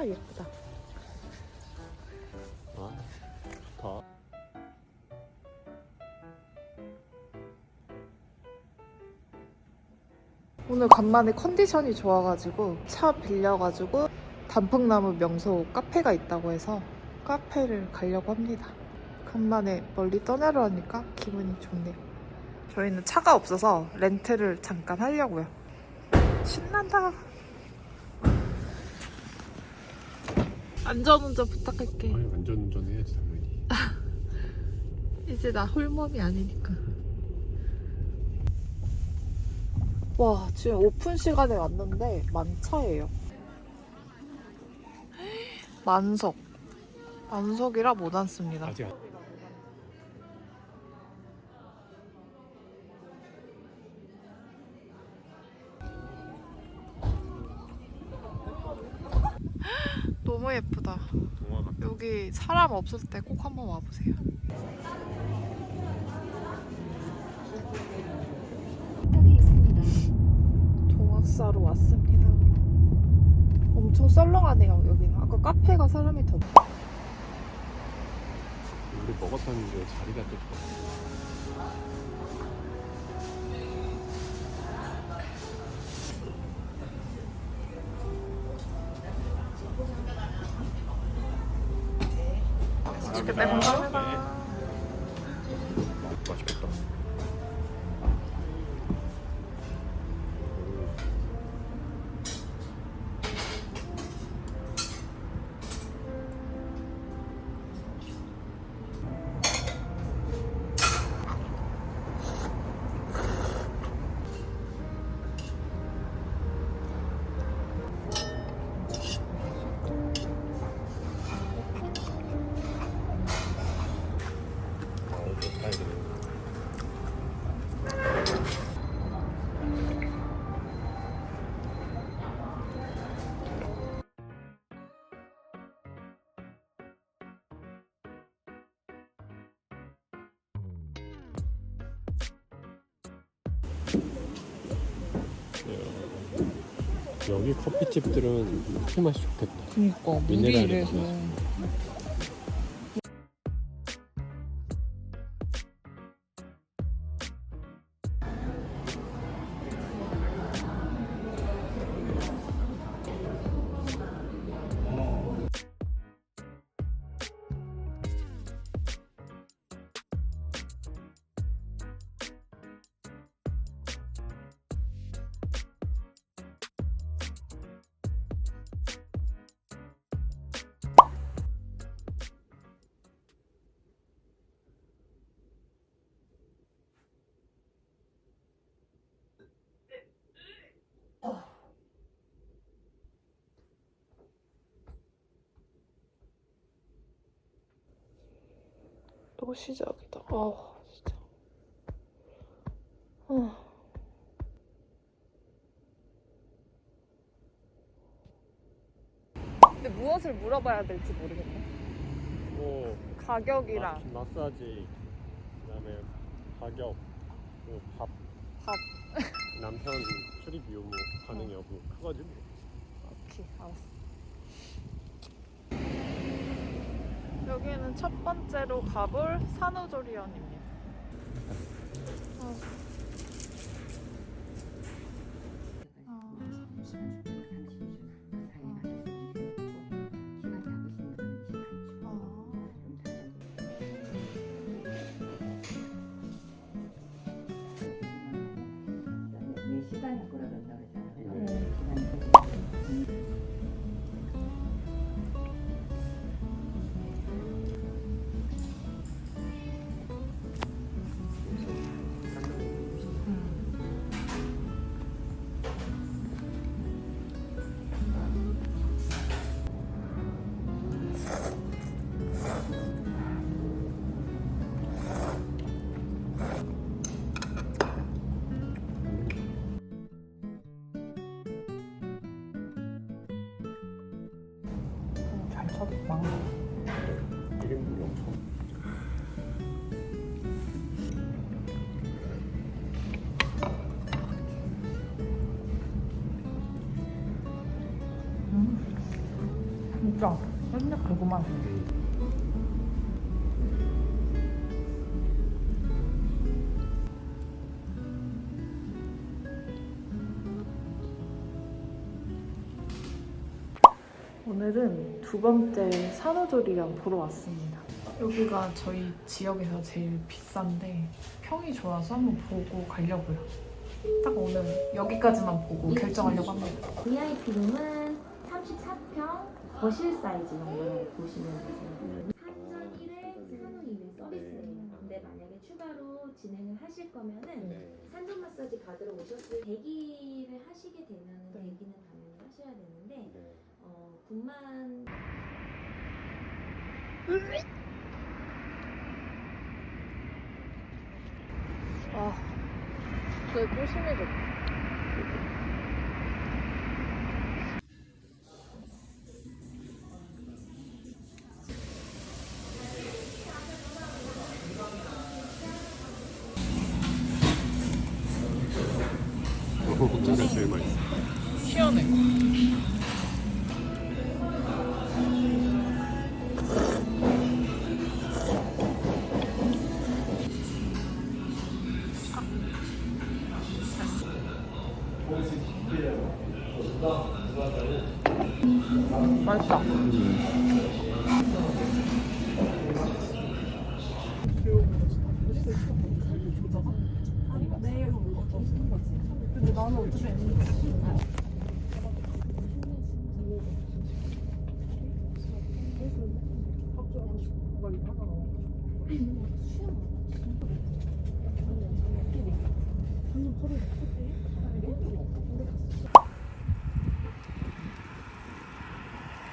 아 예쁘다. 아, 좋다. 오늘 간만에 컨디션이 좋아가지고 차 빌려가지고 단풍나무 명소 카페가 있다고 해서 카페를 가려고 합니다. 간만에 멀리 떠나려니까 기분이 좋네요. 저희는 차가 없어서 렌트를 잠깐 하려고요. 신난다. 안전운전 부탁할게. 아니 완전 운전 해야지 당연히. 이제 나 홀몸이 아니니까. 와, 지금 오픈 시간에 왔는데 만차예요. 만석. 만석이라 못 앉습니다. 아직 안. 너무 예쁘다. 여기 사람 없을 때 꼭 한번 와보세요. 동학사로 왔습니다. 엄청 썰렁하네요, 여기는. 아까 카페가 사람이 더. 우리 먹었었는데 자리가 또 좋아. 맛있게 여기 커피집들은 커피 맛이 좋겠다. 그니까, 미네랄이 이래서. 많아서. 또 시작이다. 아, 진짜. 아. 근데 무엇을 물어봐야 될지 모르겠네. 뭐 가격이랑 마, 마사지, 그다음에 가격, 그리고 밥, 밥. 남편 출입 유무 가능 여부 그거지 뭐. 오케이, 알았어. 여기는 첫 번째로 가볼 산후조리원입니다. 어. 어. 진짜 맨날 고구마. 오늘은 두 번째 산후조리원 보러 왔습니다. 여기가 저희 지역에서 제일 비싼데 평이 좋아서 한번 보고 가려고요. 딱 오늘 여기까지만 보고 결정하려고 합니다. VIP룸은 34평 거실 사이즈 정도라고 보시면 되세요. 한전 1회, 산후 2회 서비스예요. 근데 만약에 추가로 진행을 하실 거면은 네. 산전 마사지 받으러 오셨을 때 대기를 하시게 되면 네. 대기는 당연히 하셔야 되는데 네. 어, 분만 아, 저또 심해졌다.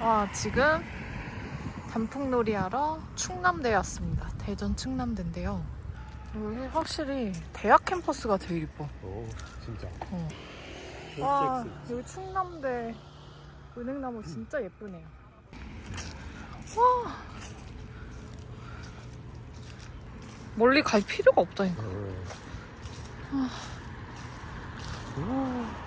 와 지금 단풍놀이 하러 충남대에 왔습니다. 대전 충남대인데요. 여기 확실히 대학 캠퍼스가 제일 이뻐. 오 진짜. 어. 와 여기 충남대 은행나무 진짜 예쁘네요. 와 멀리 갈 필요가 없다니까. 먹을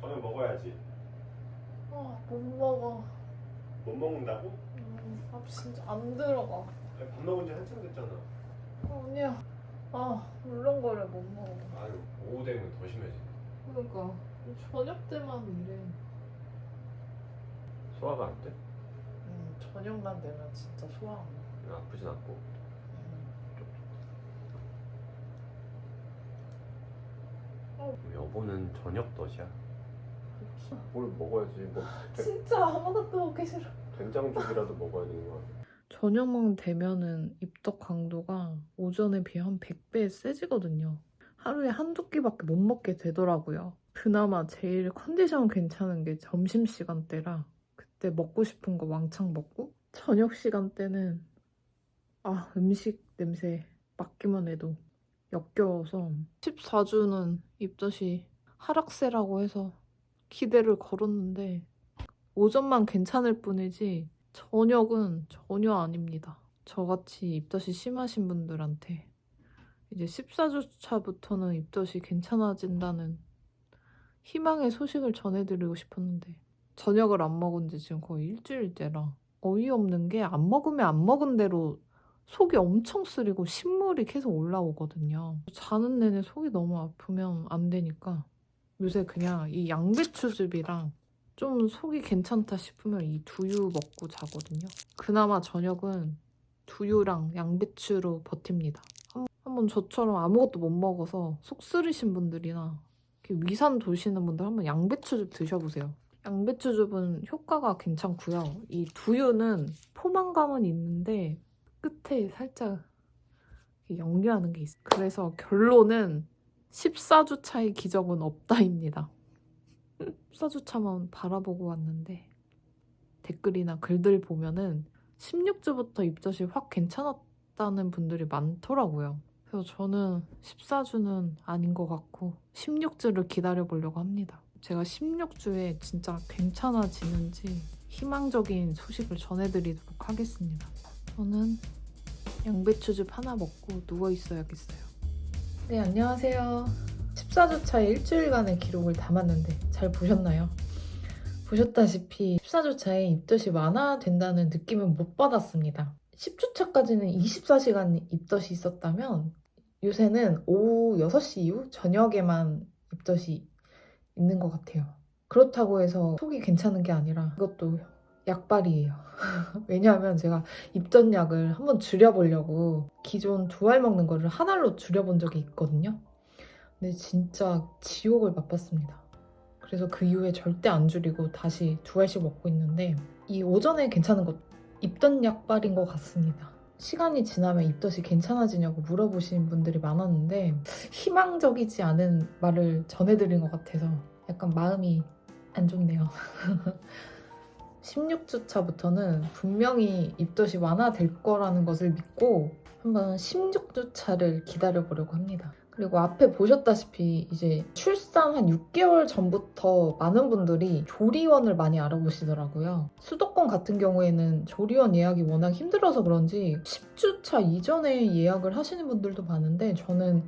저녁 먹어야지. 아 못 먹어. 못 먹는다고? 음, 밥 진짜 안 들어가. 아니, 밥 먹은 지 한참 됐잖아. 아니야. 아 물렁거려 못 먹어. 아유 오후 되면 더 심해지. 그러니까 저녁 때만 이래. 소화가 안 돼? 음, 저녁만 되면 진짜 소화 안 나. 아프진 않고. 여보는 저녁 덫이야. 뭘 먹어야지. 뭐 진짜 아무것도 먹기 싫어. 된장죽이라도 먹어야 되는 거 아니야? 저녁만 되면은 입덕 강도가 오전에 비해 한 100배 세지거든요. 하루에 한두 끼밖에 못 먹게 되더라고요. 그나마 제일 컨디션 괜찮은 게 점심시간대라 그때 먹고 싶은 거 왕창 먹고 저녁 시간대는 아 음식 냄새 맡기만 해도 역겨워서 14주는 입덧이 하락세라고 해서 기대를 걸었는데 오전만 괜찮을 뿐이지 저녁은 전혀 아닙니다. 저같이 입덧이 심하신 분들한테 이제 14주 차부터는 입덧이 괜찮아진다는 희망의 소식을 전해드리고 싶었는데 저녁을 안 먹은 지 지금 거의 일주일째라 어이없는 게 안 먹으면 안 먹은 대로 속이 엄청 쓰리고 신물이 계속 올라오거든요. 자는 내내 속이 너무 아프면 안 되니까 요새 그냥 이 양배추즙이랑 좀 속이 괜찮다 싶으면 이 두유 먹고 자거든요. 그나마 저녁은 두유랑 양배추로 버팁니다. 한- 한번 저처럼 아무것도 못 먹어서 속 쓰리신 분들이나 위산 도시는 분들 한번 양배추즙 드셔보세요. 양배추즙은 효과가 괜찮고요. 이 두유는 포만감은 있는데 끝에 살짝 역류하는 게 있어요. 그래서 결론은 14주차의 기적은 없다입니다. 14주차만 바라보고 왔는데 댓글이나 글들 보면은 16주부터 입덧이 확 괜찮았다는 분들이 많더라고요. 그래서 저는 14주는 아닌 것 같고 16주를 기다려 보려고 합니다. 제가 16주에 진짜 괜찮아지는지 희망적인 소식을 전해드리도록 하겠습니다. 저는 양배추즙 하나 먹고 누워 있어야겠어요. 네, 안녕하세요. 14주차의 일주일간의 기록을 담았는데 잘 보셨나요? 보셨다시피 14주차에 입덧이 완화된다는 느낌은 못 받았습니다. 10주차까지는 24시간 입덧이 있었다면 요새는 오후 6시 이후 저녁에만 입덧이 있는 것 같아요. 그렇다고 해서 속이 괜찮은 게 아니라 이것도 약발이에요. 왜냐하면 제가 입덧약을 한번 줄여보려고 기존 두 알 먹는 거를 한 알로 줄여본 적이 있거든요. 근데 진짜 지옥을 맛봤습니다. 그래서 그 이후에 절대 안 줄이고 다시 두 알씩 먹고 있는데 이 오전에 괜찮은 것 입덧 약발인 것 같습니다. 시간이 지나면 입덧이 괜찮아지냐고 물어보시는 분들이 많았는데 희망적이지 않은 말을 전해드린 것 같아서 약간 마음이 안 좋네요. 16주 차부터는 분명히 입덧이 완화될 거라는 것을 믿고 한번 16주 차를 기다려보려고 합니다. 그리고 앞에 보셨다시피 이제 출산 한 6개월 전부터 많은 분들이 조리원을 많이 알아보시더라고요. 수도권 같은 경우에는 조리원 예약이 워낙 힘들어서 그런지 10주차 이전에 예약을 하시는 분들도 많은데 저는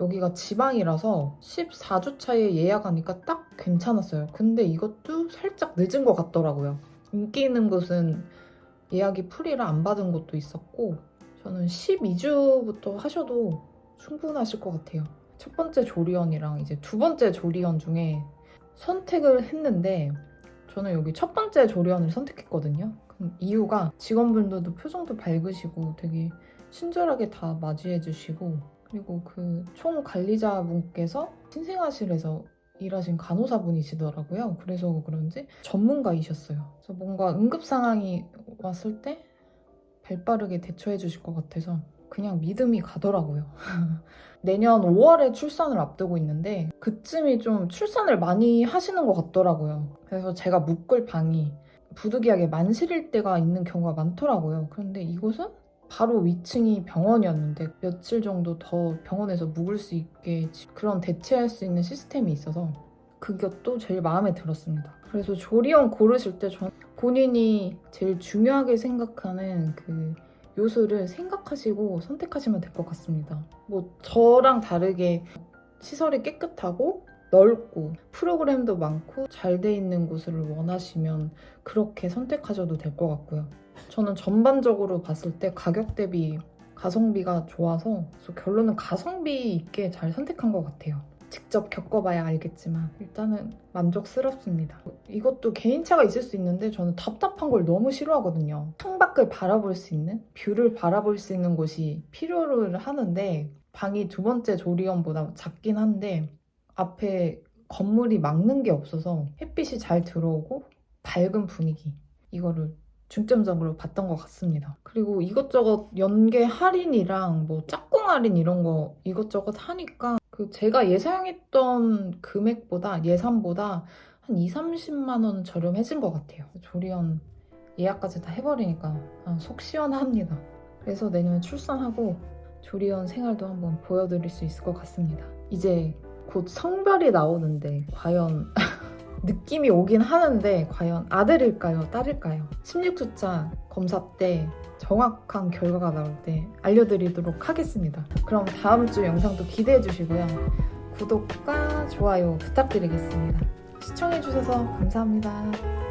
여기가 지방이라서 14주차에 예약하니까 딱 괜찮았어요. 근데 이것도 살짝 늦은 것 같더라고요. 인기 있는 곳은 예약이 풀이라 안 받은 곳도 있었고 저는 12주부터 하셔도 충분하실 것 같아요. 첫 번째 조리원이랑 이제 두 번째 조리원 중에 선택을 했는데 저는 여기 첫 번째 조리원을 선택했거든요. 이유가 직원분들도 표정도 밝으시고 되게 친절하게 다 맞이해 주시고 그리고 그 총 관리자분께서 신생아실에서 일하신 간호사분이시더라고요. 그래서 그런지 전문가이셨어요. 그래서 뭔가 응급 상황이 왔을 때 발빠르게 대처해 주실 것 같아서 그냥 믿음이 가더라고요. 내년 5월에 출산을 앞두고 있는데 그쯤이 좀 출산을 많이 하시는 것 같더라고요. 그래서 제가 묵을 방이 부득이하게 만실일 때가 있는 경우가 많더라고요. 그런데 이곳은 바로 위층이 병원이었는데 며칠 정도 더 병원에서 묵을 수 있게 그런 대체할 수 있는 시스템이 있어서 그것도 제일 마음에 들었습니다. 그래서 조리원 고르실 때전 본인이 제일 중요하게 생각하는 그 요소를 생각하시고 선택하시면 될 것 같습니다. 뭐 저랑 다르게 시설이 깨끗하고 넓고 프로그램도 많고 잘 돼 있는 곳을 원하시면 그렇게 선택하셔도 될 것 같고요. 저는 전반적으로 봤을 때 가격 대비 가성비가 좋아서 결론은 가성비 있게 잘 선택한 것 같아요. 직접 겪어봐야 알겠지만 일단은 만족스럽습니다. 이것도 개인차가 있을 수 있는데 저는 답답한 걸 너무 싫어하거든요. 창밖을 바라볼 수 있는 뷰를 바라볼 수 있는 곳이 필요를 하는데 방이 두 번째 조리원보다 작긴 한데 앞에 건물이 막는 게 없어서 햇빛이 잘 들어오고 밝은 분위기 이거를 중점적으로 봤던 것 같습니다. 그리고 이것저것 연계 할인이랑 뭐 짝꿍 할인 이런 거 이것저것 하니까 그 제가 예상했던 금액보다 예산보다 한 2, 30만 원 저렴해진 것 같아요. 조리원 예약까지 다 해버리니까 아, 속 시원합니다. 그래서 내년 출산하고 조리원 생활도 한번 보여드릴 수 있을 것 같습니다. 이제 곧 성별이 나오는데 과연 느낌이 오긴 하는데 과연 아들일까요? 딸일까요? 16주차 검사 때 정확한 결과가 나올 때 알려드리도록 하겠습니다. 그럼 다음 주 영상도 기대해 주시고요. 구독과 좋아요 부탁드리겠습니다. 시청해주셔서 감사합니다.